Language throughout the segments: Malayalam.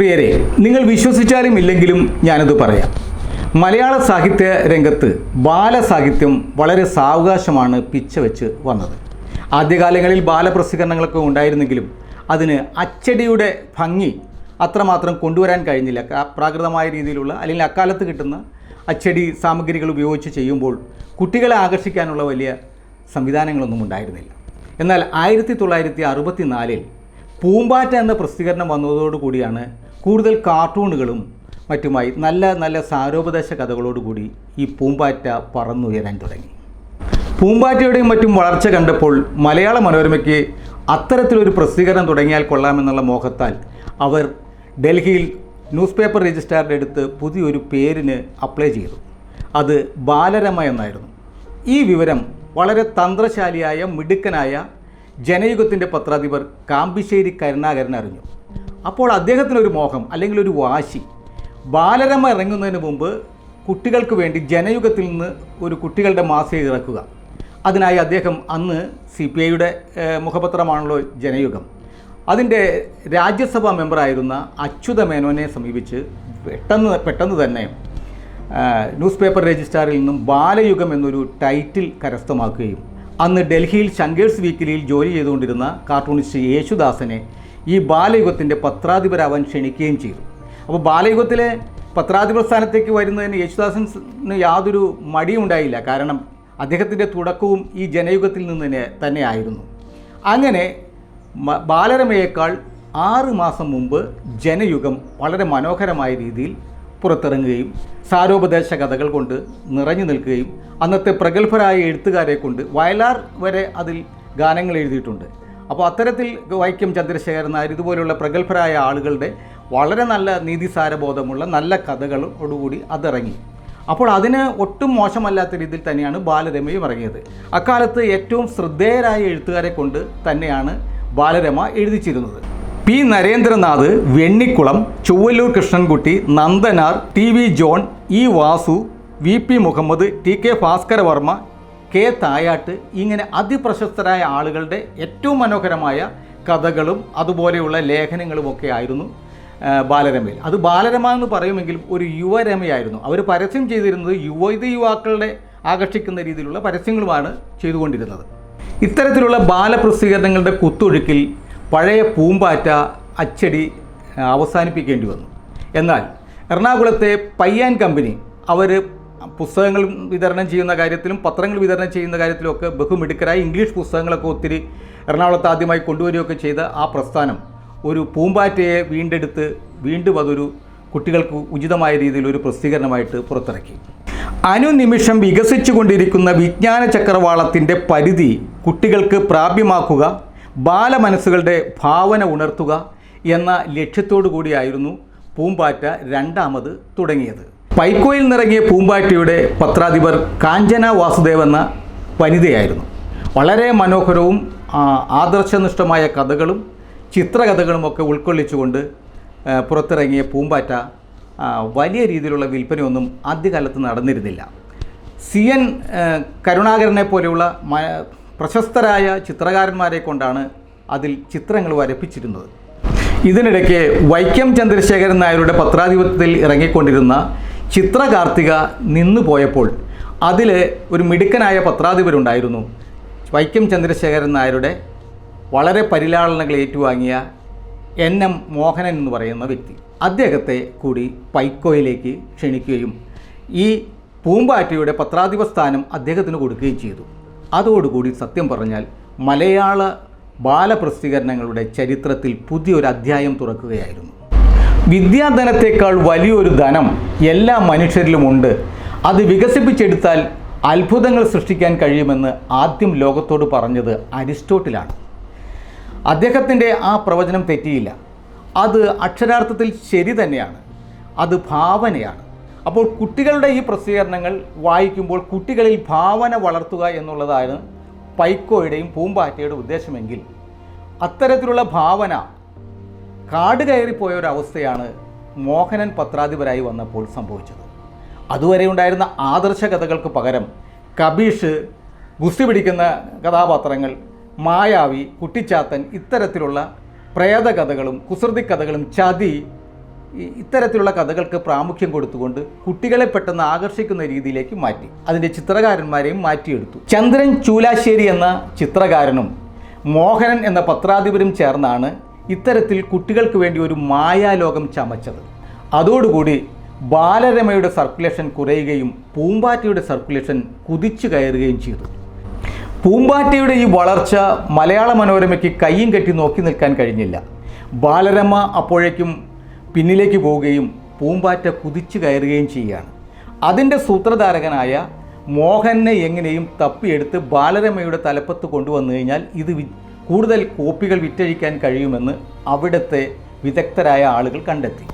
പ്രിയരെ നിങ്ങൾ വിശ്വസിച്ചാലും ഇല്ലെങ്കിലും ഞാനത് പറയാം. മലയാള സാഹിത്യ രംഗത്ത് ബാലസാഹിത്യം വളരെ സാവകാശമാണ് പിച്ച വെച്ച് വന്നത്. ആദ്യകാലങ്ങളിൽ ബാലപ്രസിദ്ധീകരണങ്ങളൊക്കെ ഉണ്ടായിരുന്നെങ്കിലും അതിന് അച്ചടിയുടെ ഭംഗി അത്രമാത്രം കൊണ്ടുവരാൻ കഴിഞ്ഞില്ല. പ്രാകൃതമായ രീതിയിലുള്ള അല്ലെങ്കിൽ അക്കാലത്ത് കിട്ടുന്ന അച്ചടി സാമഗ്രികൾ ഉപയോഗിച്ച് ചെയ്യുമ്പോൾ കുട്ടികളെ ആകർഷിക്കാനുള്ള വലിയ സംവിധാനങ്ങളൊന്നും ഉണ്ടായിരുന്നില്ല. എന്നാൽ ആയിരത്തി തൊള്ളായിരത്തി അറുപത്തി നാലിൽ പൂമ്പാറ്റ എന്ന പ്രസിദ്ധീകരണം വന്നതോടുകൂടിയാണ് കൂടുതൽ കാർട്ടൂണുകളും മറ്റുമായി നല്ല നല്ല സാരോപദേശ കഥകളോടുകൂടി ഈ പൂമ്പാറ്റ പറന്നുയരാൻ തുടങ്ങി. പൂമ്പാറ്റയുടെയും മറ്റും വളർച്ച കണ്ടപ്പോൾ മലയാള മനോരമയ്ക്ക് അത്തരത്തിലൊരു പ്രസിദ്ധീകരണം തുടങ്ങിയാൽ കൊള്ളാമെന്നുള്ള മോഹത്താൽ അവർ ഡൽഹിയിൽ ന്യൂസ് പേപ്പർ രജിസ്ട്രാറിന്റെ അടുത്ത് പുതിയൊരു പേരിന് അപ്ലൈ ചെയ്തു. അത് ബാലരമ എന്നായിരുന്നു. ഈ വിവരം വളരെ തന്ത്രശാലിയായ മിടുക്കനായ ജനയുഗത്തിന്റെ പത്രാധിപർ കാമ്പിശ്ശേരി കരുണാകരൻ അറിഞ്ഞു. അപ്പോൾ അദ്ദേഹത്തിനൊരു മോഹം അല്ലെങ്കിൽ ഒരു വാശി. ബാലരമ ഇറങ്ങുന്നതിന് മുമ്പ് കുട്ടികൾക്ക് വേണ്ടി ജനയുഗത്തിൽ നിന്ന് ഒരു കുട്ടികളുടെ മാസിക ഇറക്കുക. അതിനായി അദ്ദേഹം അന്ന് സി പി ഐയുടെ മുഖപത്രമാണല്ലോ ജനയുഗം. അതിന്റെ രാജ്യസഭാ മെമ്പറായിരുന്ന അച്യുത മേനോനെ സമീപിച്ച് പെട്ടെന്ന് പെട്ടെന്ന് തന്നെ ന്യൂസ് പേപ്പർ രജിസ്ട്രാറിൽ നിന്നും ബാലയുഗം എന്നൊരു ടൈറ്റിൽ കരസ്ഥമാക്കുകയും അന്ന് ഡൽഹിയിൽ ശങ്കേഴ്സ് വീക്കിലിയിൽ ജോലി ചെയ്തുകൊണ്ടിരുന്ന കാർട്ടൂണിസ്റ്റ് യേശുദാസനെ ഈ ബാലയുഗത്തിന്റെ പത്രാധിപരാവാൻ ക്ഷണിക്കുകയും ചെയ്തു. അപ്പോൾ ബാലയുഗത്തിലെ പത്രാധിപർ സ്ഥാനത്തേക്ക് വരുന്നതിന് യേശുദാസന് യാതൊരു മടിയും ഉണ്ടായില്ല. കാരണം അദ്ദേഹത്തിന്റെ തുടക്കവും ഈ ജനയുഗത്തിൽ നിന്ന് തന്നെ തന്നെയായിരുന്നു അങ്ങനെ ബാലരമയേക്കാൾ ആറ് മാസം മുമ്പ് ജനയുഗം വളരെ മനോഹരമായ രീതിയിൽ പുറത്തിറങ്ങുകയും സാരോപദേശ കഥകൾ കൊണ്ട് നിറഞ്ഞു നിൽക്കുകയും അന്നത്തെ പ്രഗത്ഭരായ എഴുത്തുകാരെ കൊണ്ട് വയലാർ വരെ അതിൽ ഗാനങ്ങൾ എഴുതിയിട്ടുണ്ട്. അപ്പോൾ അത്തരത്തിൽ വൈക്കം ചന്ദ്രശേഖരൻ നായർ ഇതുപോലുള്ള പ്രഗത്ഭരായ ആളുകളുടെ വളരെ നല്ല നീതിസാരബോധമുള്ള നല്ല കഥകളോടുകൂടി അതിറങ്ങി. അപ്പോൾ അതിന് ഒട്ടും മോശമല്ലാത്ത രീതിയിൽ തന്നെയാണ് ബാലരമയും ഇറങ്ങിയത്. അക്കാലത്ത് ഏറ്റവും ശ്രദ്ധേയരായ എഴുത്തുകാരെ കൊണ്ട് തന്നെയാണ് Balarama എഴുതിച്ചിരുന്നത്. P Narendranath Vennikulam Chuvalloor Krishnankutty Nandanar T V John E Vasu V P Muhammad T K Bhaskaravarma K Thayat ഇങ്ങനെ അതിപ്രശസ്തരായ ആളുകളുടെ ഏറ്റവും മനോഹരമായ കഥകളും അതുപോലെയുള്ള ലേഖനങ്ങളും ഒക്കെ ആയിരുന്നു ബാലരമയിൽ. അത് ബാലരമ എന്ന് പറയുമെങ്കിലും ഒരു യുവരമയായിരുന്നു. അവർ പരസ്യം ചെയ്തിരുന്നത് യുവതി യുവാക്കളുടെ ആകർഷിക്കുന്ന രീതിയിലുള്ള പരസ്യങ്ങളുമാണ് ചെയ്തുകൊണ്ടിരുന്നത്. ഇത്തരത്തിലുള്ള ബാലപ്രസിദ്ധീകരണങ്ങളുടെ കുത്തൊഴുക്കിൽ പഴയ പൂമ്പാറ്റ അച്ചടി അവസാനിപ്പിക്കേണ്ടി വന്നു. എന്നാൽ എറണാകുളത്തെ പയ്യാൻ കമ്പനി അവർ പുസ്തകങ്ങൾ വിതരണം ചെയ്യുന്ന കാര്യത്തിലും പത്രങ്ങൾ വിതരണം ചെയ്യുന്ന കാര്യത്തിലുമൊക്കെ ബഹുമിടുക്കരായി ഇംഗ്ലീഷ് പുസ്തകങ്ങളൊക്കെ ഒത്തിരി എറണാകുളത്ത് ആദ്യമായി കൊണ്ടുവരികയൊക്കെ ചെയ്ത ആ പ്രസ്ഥാനം ഒരു പൂമ്പാറ്റയെ വീണ്ടെടുത്ത് വീണ്ടും അതൊരു കുട്ടികൾക്ക് ഉചിതമായ രീതിയിൽ ഒരു പ്രസിദ്ധീകരണമായിട്ട് പുറത്തിറക്കി. അനുനിമിഷം വികസിച്ചുകൊണ്ടിരിക്കുന്ന വിജ്ഞാന ചക്രവാളത്തിന്റെ പരിധി കുട്ടികൾക്ക് പ്രാപ്യമാക്കുക ബാലമനസ്സുകളുടെ ഭാവന ഉണർത്തുക എന്ന ലക്ഷ്യത്തോടു കൂടിയായിരുന്നു പൂമ്പാറ്റ രണ്ടാമത് തുടങ്ങിയത്. പൈക്കോയിൽ നിറങ്ങിയ പൂമ്പാറ്റയുടെ പത്രാധിപർ കാഞ്ചന വാസുദേവ് എന്ന വനിതയായിരുന്നു. വളരെ മനോഹരവും ആദർശനിഷ്ഠമായ കഥകളും ചിത്രകഥകളും ഒക്കെ ഉൾക്കൊള്ളിച്ചുകൊണ്ട് പുറത്തിറങ്ങിയ പൂമ്പാറ്റ വലിയ രീതിയിലുള്ള വിൽപ്പനയൊന്നും ആദ്യകാലത്ത് നടന്നിരുന്നില്ല. സി. എൻ കരുണാകരനെ പോലെയുള്ള പ്രശസ്തരായ ചിത്രകാരന്മാരെ കൊണ്ടാണ് അതിൽ ചിത്രങ്ങൾ വരപ്പിച്ചിരുന്നത്. ഇതിനിടയ്ക്ക് വൈക്കം ചന്ദ്രശേഖരൻ നായരുടെ പത്രാധിപത്യത്തിൽ ഇറങ്ങിക്കൊണ്ടിരുന്ന ചിത്രകാർത്തിക നിന്നു പോയപ്പോൾ അതിൽ ഒരു മിടുക്കനായ പത്രാധിപരുണ്ടായിരുന്നു. വൈക്കം ചന്ദ്രശേഖരൻ നായരുടെ വളരെ പരിലാളനകൾ ഏറ്റുവാങ്ങിയ എൻ എം മോഹനൻ എന്ന് പറയുന്ന വ്യക്തി. അദ്ദേഹത്തെ കൂടി പൈക്കോയിലേക്ക് ക്ഷണിക്കുകയും ഈ പൂമ്പാറ്റയുടെ പത്രാധിപ സ്ഥാനം അദ്ദേഹത്തിന് കൊടുക്കുകയും ചെയ്തു. അതോടുകൂടി സത്യം പറഞ്ഞാൽ മലയാള ബാലപ്രസിദ്ധീകരണങ്ങളുടെ ചരിത്രത്തിൽ പുതിയൊരു അധ്യായം തുറക്കുകയായിരുന്നു. വിദ്യാധനത്തേക്കാൾ വലിയൊരു ധനം എല്ലാ മനുഷ്യരിലുമുണ്ട് അത് വികസിപ്പിച്ചെടുത്താൽ അത്ഭുതങ്ങൾ സൃഷ്ടിക്കാൻ കഴിയുമെന്ന് ആദ്യം ലോകത്തോട് പറഞ്ഞത് അരിസ്റ്റോട്ടിലാണ്. അദ്ദേഹത്തിന്റെ ആ പ്രവചനം തെറ്റിയില്ല. അത് അക്ഷരാർത്ഥത്തിൽ ശരി തന്നെയാണ്. അത് ഭാവനയാണ്. അപ്പോൾ കുട്ടികളുടെ ഈ പ്രസിദ്ധീകരണങ്ങൾ വായിക്കുമ്പോൾ കുട്ടികളിൽ ഭാവന വളർത്തുക എന്നുള്ളതാണ് പൈക്കോയുടെയും പൂമ്പാറ്റയുടെ ഉദ്ദേശമെങ്കിൽ അത്തരത്തിലുള്ള ഭാവന കാട് കയറിപ്പോയ ഒരവസ്ഥയാണ് മോഹനൻ പത്രാധിപരായി വന്നപ്പോൾ സംഭവിച്ചത്. അതുവരെ ഉണ്ടായിരുന്ന ആദർശ കഥകൾക്ക് പകരം കബീഷ് ഗുസ്തി പിടിക്കുന്ന കഥാപാത്രങ്ങൾ മായാവി കുട്ടിച്ചാത്തൻ ഇത്തരത്തിലുള്ള പ്രേതകഥകളും കുസൃതി കഥകളും ചതി ഇത്തരത്തിലുള്ള കഥകൾക്ക് പ്രാമുഖ്യം കൊടുത്തുകൊണ്ട് കുട്ടികളെ പെട്ടെന്ന് ആകർഷിക്കുന്ന രീതിയിലേക്ക് മാറ്റി. അതിന്റെ ചിത്രകാരന്മാരെയും മാറ്റിയെടുത്തു. ചന്ദ്രൻ ചൂലാശ്ശേരി എന്ന ചിത്രകാരനും മോഹനൻ എന്ന പത്രാധിപരും ചേർന്നാണ് ഇത്തരത്തിൽ കുട്ടികൾക്ക് വേണ്ടി ഒരു മായാലോകം ചമച്ചത്. അതോടുകൂടി ബാലരമയുടെ സർക്കുലേഷൻ കുറയുകയും പൂമ്പാറ്റയുടെ സർക്കുലേഷൻ കുതിച്ചു കയറുകയും ചെയ്തു. പൂമ്പാറ്റയുടെ ഈ വളർച്ച മലയാള മനോരമയ്ക്ക് കയ്യും കെട്ടി നോക്കി നിൽക്കാൻ കഴിഞ്ഞില്ല. ബാലരമ അപ്പോഴേക്കും പിന്നിലേക്ക് പോവുകയും പൂമ്പാറ്റ കുതിച്ചു കയറുകയും ചെയ്യുകയാണ്. അതിന്റെ സൂത്രധാരകനായ മോഹനെ എങ്ങനെയും തപ്പിയെടുത്ത് ബാലരമയുടെ തലപ്പത്ത് കൊണ്ടുവന്നു കഴിഞ്ഞാൽ ഇത് കൂടുതൽ കോപ്പികൾ വിറ്റഴിക്കാൻ കഴിയുമെന്ന് അവിടുത്തെ വിദഗ്ധരായ ആളുകൾ കണ്ടെത്തി.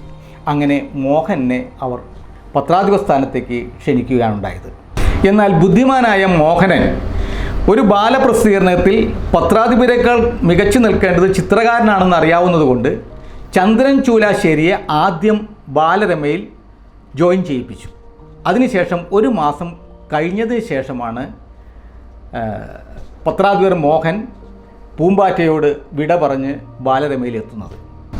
അങ്ങനെ മോഹനെ അവർ പത്രാധിപ സ്ഥാനത്തേക്ക് ക്ഷണിക്കുകയാണുണ്ടായത്. എന്നാൽ ബുദ്ധിമാനായ മോഹനൻ ഒരു ബാലപ്രസിദ്ധീകരണത്തിൽ പത്രാധിപരേക്കാൾ മികച്ചു നിൽക്കേണ്ടത് ചിത്രകാരനാണെന്ന് അറിയാവുന്നതുകൊണ്ട് ചന്ദ്രൻ ചൂലാശ്ശേരിയെ ആദ്യം ബാലരമയിൽ ജോയിൻ ചെയ്യിപ്പിച്ചു. അതിനുശേഷം ഒരു മാസം കഴിഞ്ഞതിന് ശേഷമാണ് പത്രാധിപർ മോഹൻ പൂമ്പാറ്റയോട് വിട പറഞ്ഞ് ബാലരമയിൽ എത്തുന്നത്.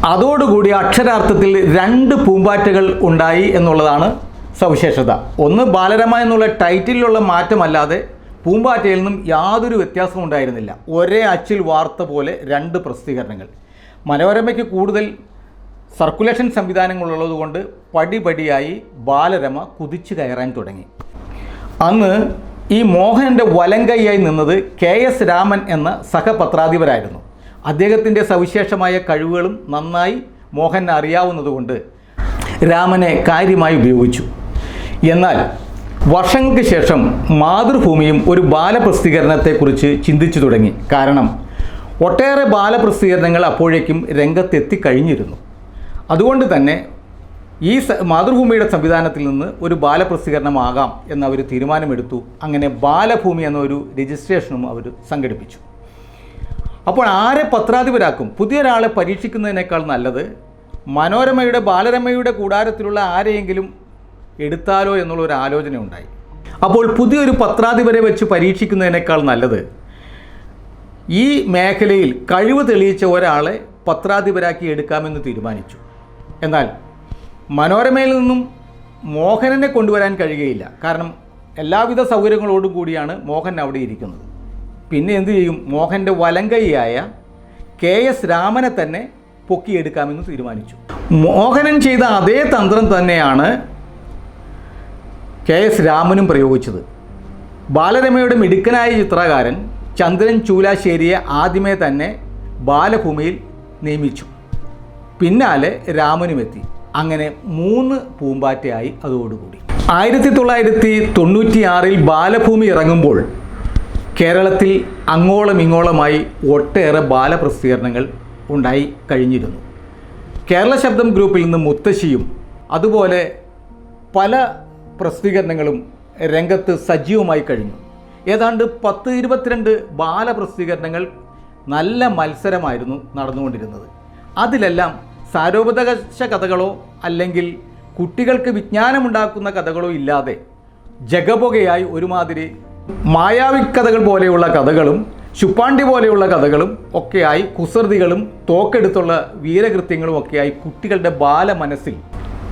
അതോടുകൂടി അക്ഷരാർത്ഥത്തിൽ രണ്ട് പൂമ്പാറ്റകൾ ഉണ്ടായി എന്നുള്ളതാണ് സവിശേഷത. ഒന്ന് ബാലരമ എന്നുള്ള ടൈറ്റിലുള്ള മാറ്റമല്ലാതെ പൂമ്പാറ്റയിൽ നിന്നും യാതൊരു വ്യത്യാസവും ഉണ്ടായിരുന്നില്ല. ഒരേ അച്ചിൽ വാർത്ത പോലെ രണ്ട് പ്രസിദ്ധീകരണങ്ങൾ. മനോരമയ്ക്ക് കൂടുതൽ സർക്കുലേഷൻ സംവിധാനങ്ങളുള്ളതുകൊണ്ട് പടിപടിയായി ബാലരമ കുതിച്ചു കയറാൻ തുടങ്ങി. അന്ന് ഈ മോഹനന്റെ വലങ്കൈയായി നിന്നത് കെ എസ് രാമൻ എന്ന സഹപത്രാധിപരായിരുന്നു. അദ്ദേഹത്തിന്റെ സവിശേഷമായ കഴിവുകളും നന്നായി മോഹൻ അറിയാവുന്നതുകൊണ്ട് രാമനെ കാര്യമായി ഉപയോഗിച്ചു. എന്നാൽ വർഷങ്ങൾക്ക് ശേഷം മാതൃഭൂമിയും ഒരു ബാലപ്രസിദ്ധീകരണത്തെക്കുറിച്ച് ചിന്തിച്ചു തുടങ്ങി. കാരണം ഒട്ടേറെ ബാലപ്രസിദ്ധീകരണങ്ങൾ അപ്പോഴേക്കും രംഗത്തെത്തിക്കഴിഞ്ഞിരുന്നു അതുകൊണ്ട് തന്നെ ഈ മാതൃഭൂമിയുടെ സംവിധാനത്തിൽ നിന്ന് ഒരു ബാലപ്രസിദ്ധീകരണമാകാം എന്നവർ തീരുമാനമെടുത്തു. അങ്ങനെ ബാലഭൂമി എന്നൊരു രജിസ്ട്രേഷനും അവർ സംഘടിപ്പിച്ചു. അപ്പോൾ ആരെ പത്രാധിപരാക്കും? പുതിയൊരാളെ പരീക്ഷിക്കുന്നതിനേക്കാൾ നല്ലത് മനോരമയുടെ ബാലരമയുടെ കൂടാരത്തിലുള്ള ആരെയെങ്കിലും എടുത്താലോ എന്നുള്ള ഒരു ആലോചന ഉണ്ടായി അപ്പോൾ പുതിയൊരു പത്രാധിപരെ വെച്ച് പരീക്ഷിക്കുന്നതിനേക്കാൾ നല്ലത് ഈ മേഖലയിൽ കഴിവ് തെളിയിച്ച ഒരാളെ പത്രാധിപരാക്കി എടുക്കാമെന്ന് തീരുമാനിച്ചു. എന്നാൽ മനോരമയിൽ നിന്നും മോഹനനെ കൊണ്ടുവരാൻ കഴിയുകയില്ല. കാരണം എല്ലാവിധ സൗകര്യങ്ങളോടും കൂടിയാണ് മോഹൻ അവിടെ ഇരിക്കുന്നത്. പിന്നെ എന്തു ചെയ്യും? മോഹന്റെ വലങ്കൈയായ കെ എസ് രാമനെ തന്നെ പൊക്കിയെടുക്കാമെന്ന് തീരുമാനിച്ചു. മോഹനൻ ചെയ്ത അതേ തന്ത്രം തന്നെയാണ് കെ എസ് രാമനും പ്രയോഗിച്ചത്. ബാലരമയുടെ മിടുക്കനായ ചിത്രകാരൻ ചന്ദ്രൻ ചൂലാശ്ശേരിയെ ആദ്യമേ തന്നെ ബാലഭൂമിയിൽ നിയമിച്ചു. പിന്നാലെ രാമനുമെത്തി. അങ്ങനെ മൂന്ന് പൂമ്പാറ്റയായി അതോടുകൂടി. ആയിരത്തി തൊള്ളായിരത്തി തൊണ്ണൂറ്റിയാറിൽ ബാലഭൂമി ഇറങ്ങുമ്പോൾ കേരളത്തിൽ അങ്ങോളം ഇങ്ങോളമായി ഒട്ടേറെ ബാലപ്രസിദ്ധീകരണങ്ങൾ ഉണ്ടായി കഴിഞ്ഞിരുന്നു. കേരള ശബ്ദം ഗ്രൂപ്പിൽ നിന്ന് മുത്തശ്ശിയും അതുപോലെ പല പ്രസിദ്ധീകരണങ്ങളും രംഗത്ത് സജീവമായി കഴിഞ്ഞു. ഏതാണ്ട് പത്ത് ഇരുപത്തിരണ്ട് ബാലപ്രസിദ്ധീകരണങ്ങൾ നല്ല മത്സരമായിരുന്നു നടന്നുകൊണ്ടിരുന്നത്. അതിലെല്ലാം സാരോപദേശ കഥകളോ അല്ലെങ്കിൽ കുട്ടികൾക്ക് വിജ്ഞാനമുണ്ടാക്കുന്ന കഥകളോ ഇല്ലാതെ ജഗപുകയായി ഒരുമാതിരി മായാവി കഥകൾ പോലെയുള്ള കഥകളും ശുപ്പാണ്ടി പോലെയുള്ള കഥകളും ഒക്കെയായി കുസൃതികളും തോക്കെടുത്തുള്ള വീരകൃത്യങ്ങളും ഒക്കെയായി കുട്ടികളുടെ ബാല മനസ്സിൽ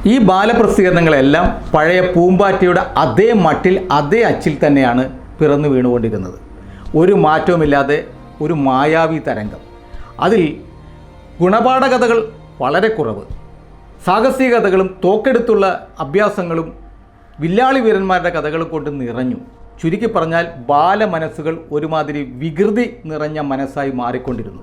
ഈ ബാലപ്രസിദ്ധീകരണങ്ങളെല്ലാം പഴയ പൂമ്പാറ്റയുടെ അതേ മട്ടിൽ അതേ അച്ചിൽ തന്നെയാണ് പിറന്നു വീണുകൊണ്ടിരുന്നത്. ഒരു മാറ്റവുമില്ലാതെ ഒരു മായാവി തരംഗം. അതിൽ ഗുണപാഠ കഥകൾ വളരെ കുറവ്. സാഹസികതകളും തോക്കെടുത്തുള്ള അഭ്യാസങ്ങളും വില്ലാളി വീരന്മാരുടെ കഥകളും കൊണ്ട് നിറഞ്ഞു. ചുരുക്കി പറഞ്ഞാൽ ബാലമനസ്സുകൾ ഒരുമാതിരി വികൃതി നിറഞ്ഞ മനസ്സായി മാറിക്കൊണ്ടിരുന്നു.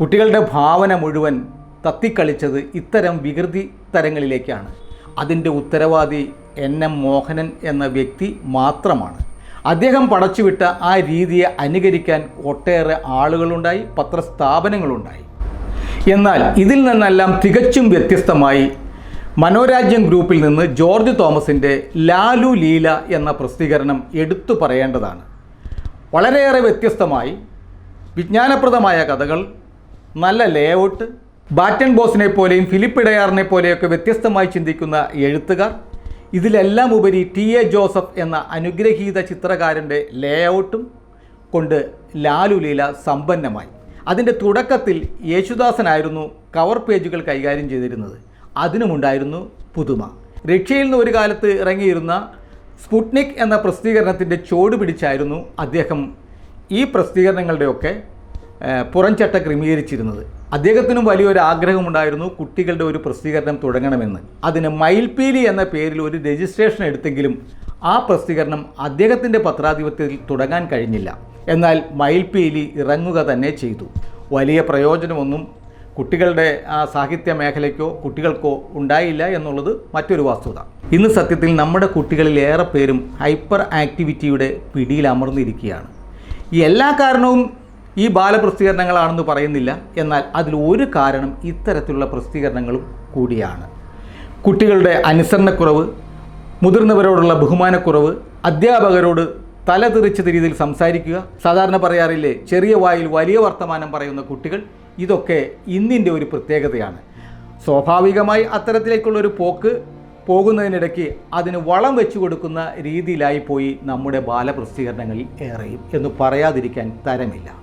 കുട്ടികളുടെ ഭാവന മുഴുവൻ തത്തിക്കളിച്ചത് ഇത്തരം വികൃതി തരങ്ങളിലേക്കാണ്. അതിന്റെ ഉത്തരവാദി എൻ എം മോഹനൻ എന്ന വ്യക്തി മാത്രമാണ്. അദ്ദേഹം പടച്ചുവിട്ട ആ രീതിയെ അനുകരിക്കാൻ ഒട്ടേറെ ആളുകളുണ്ടായി പത്രസ്ഥാപനങ്ങളുണ്ടായി. എന്നാൽ ഇതിൽ നിന്നെല്ലാം തികച്ചും വ്യത്യസ്തമായി മനോരാജ്യം ഗ്രൂപ്പിൽ നിന്ന് ജോർജ് തോമസിന്റെ ലാലു ലീല എന്ന പ്രസിദ്ധീകരണം എടുത്തു പറയേണ്ടതാണ്. വളരെയേറെ വ്യത്യസ്തമായി വിജ്ഞാനപ്രദമായ കഥകൾ നല്ല ലേഔട്ട് ബാറ്റൻ ബോസിനെ പോലെയും ഫിലിപ്പ് ഇടയാറിനെ പോലെയൊക്കെ വ്യത്യസ്തമായി ചിന്തിക്കുന്ന എഴുത്തുകാർ ഇതിലെല്ലാം ഉപരി ടി എ ജോസഫ് എന്ന അനുഗ്രഹീത ചിത്രകാരന്റെ ലേഔട്ടും കൊണ്ട് ലാലുലീല സമ്പന്നമായി. അതിന്റെ തുടക്കത്തിൽ യേശുദാസനായിരുന്നു കവർ പേജുകൾ കൈകാര്യം ചെയ്തിരുന്നത്. അതിനുമുണ്ടായിരുന്നു പുതുമ. റഷ്യയിൽ നിന്ന് ഒരു കാലത്ത് ഇറങ്ങിയിരുന്ന സ്പുട്നിക് എന്ന പ്രസിദ്ധീകരണത്തിന്റെ ചോട് പിടിച്ചായിരുന്നു അദ്ദേഹം ഈ പ്രസിദ്ധീകരണങ്ങളുടെയൊക്കെ പുറംചട്ട ക്രമീകരിച്ചിരുന്നത്. അദ്ദേഹത്തിനും വലിയൊരു ആഗ്രഹമുണ്ടായിരുന്നു കുട്ടികളുടെ ഒരു പ്രസിദ്ധീകരണം തുടങ്ങണമെന്ന്. അതിന് മയിൽപീലി എന്ന പേരിൽ ഒരു രജിസ്ട്രേഷൻ എടുത്തെങ്കിലും ആ പ്രസിദ്ധീകരണം അദ്ദേഹത്തിന്റെ പത്രാധിപത്യത്തിൽ തുടങ്ങാൻ കഴിഞ്ഞില്ല. എന്നാൽ മയിൽപ്പീലി ഇറങ്ങുക തന്നെ ചെയ്തു. വലിയ പ്രയോജനമൊന്നും കുട്ടികളുടെ ആ സാഹിത്യ മേഖലയ്ക്കോ കുട്ടികൾക്കോ ഉണ്ടായില്ല എന്നുള്ളത് മറ്റൊരു വസ്തുത. ഇന്ന് സത്യത്തിൽ നമ്മുടെ കുട്ടികളിൽ ഏറെ പേരും ഹൈപ്പർ ആക്ടിവിറ്റിയുടെ പിടിയിൽ അമർന്നിരിക്കുകയാണ്. ഈ എല്ലാ കാരണവും ഈ ബാലപ്രസിദ്ധീകരണങ്ങളാണെന്ന് പറയുന്നില്ല. എന്നാൽ അതിൽ ഒരു കാരണം ഇത്തരത്തിലുള്ള പ്രസിദ്ധീകരണങ്ങളും കൂടിയാണ്. കുട്ടികളുടെ അനുസരണക്കുറവ് മുതിർന്നവരോടുള്ള ബഹുമാനക്കുറവ് അധ്യാപകരോട് തലതെറിച്ച രീതിയിൽ സംസാരിക്കുക. സാധാരണ പറയാറില്ലേ ചെറിയ വായിൽ വലിയ വർത്തമാനം പറയുന്ന കുട്ടികൾ ഇതൊക്കെ ഇന്നിന്റെ ഒരു പ്രത്യേകതയാണ്. സ്വാഭാവികമായി അത്തരത്തിലേക്കുള്ളൊരു പോക്ക് പോകുന്നതിനിടയ്ക്ക് അതിന് വളം വെച്ചു കൊടുക്കുന്ന രീതിയിലായി പോയി നമ്മുടെ ബാലപ്രസിദ്ധീകരണങ്ങളിൽ ഏറെയും എന്ന് പറയാതിരിക്കാൻ തരമില്ല.